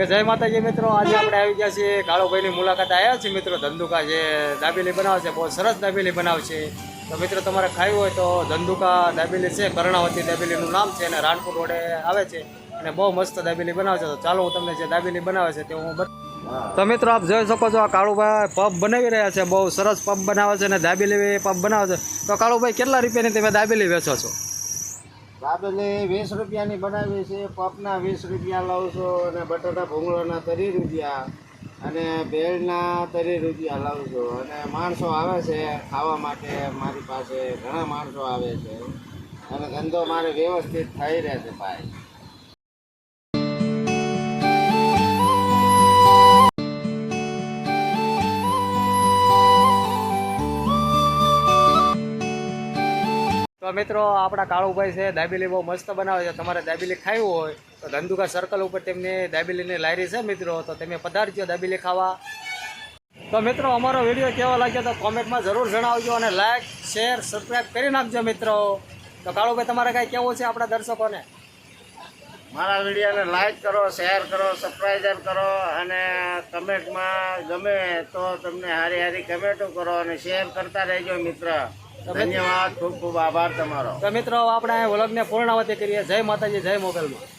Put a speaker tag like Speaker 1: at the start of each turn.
Speaker 1: કે જય માતાજી મિત્રો, આજે આપણે આવી ગયા છીએ કાળુભાઈની મુલાકાત. આવ્યા છીએ મિત્રો, ધંધુકા જે દાબેલી બનાવે છે બહુ સરસ દાબેલી બનાવશે. તો મિત્રો, તમારે ખાવી હોય તો ધંધુકા દાબેલી છે, કર્ણાવતી દાબેલીનું નામ છે, અને રાણપુર રોડે આવે છે, અને બહુ મસ્ત દાબેલી બનાવે છે તો ચાલો હું તમને જે દાબેલી બનાવે છે તે હું તો મિત્રો, આપ જોઈ શકો છો આ કાળુભાઈ પબ બનાવી રહ્યા છે, બહુ સરસ પબ બનાવે છે, અને દાબેલી પબ બનાવે છે. તો કાળુભાઈ, કેટલા રૂપિયાની તમે દાબેલી વેચો છો?
Speaker 2: દાબેલી વીસ રૂપિયાની બનાવી છે, પપના વીસ રૂપિયા લઉં છું અને બટાટા ભૂંગળાના તરી રૂપિયા અને ભેળના તરી રૂપિયા લઉં છું. અને માણસો આવે છે ખાવા માટે, મારી પાસે ઘણા માણસો આવે છે. અને ધંધો મારે વ્યવસ્થિત થઈ રહે છે ભાઈ.
Speaker 1: તો મિત્રો, આપણા કાળુભાઈ છે, દાબેલી બહુ મસ્ત બનાવે છે. તમારે દાબેલી ખાવી હોય, તો ધંધુકા સર્કલ ઉપર તેમની દાબેલીની લારી છે મિત્રો, તો તમે પધારજો દાબેલી ખાવા. તો મિત્રો, અમારો વીડિયો કેવો લાગ્યો તો કોમેન્ટમાં જરૂર જણાવજો અને લાઈક શેર સબસ્ક્રાઈબ કરી નાખજો મિત્રો. તો કાળુભાઈ, તમારે કાંઈ કેવું છે આપણા દર્શકોને?
Speaker 2: મારા વિડીયોને લાઈક કરો શેર કરો સબસ્ક્રાઈબર કરો અને કમેન્ટમાં ગમે તો તમને હારી હારી કમેન્ટો કરો અને શેર કરતા રહેજો મિત્ર. ધન્યવાદ ખૂબ ખૂબ આભાર તમારો.
Speaker 1: તો મિત્રો આપણે વ્લોગને પૂર્ણાવતી કરીએ. જય માતાજી જય મોગલમાં.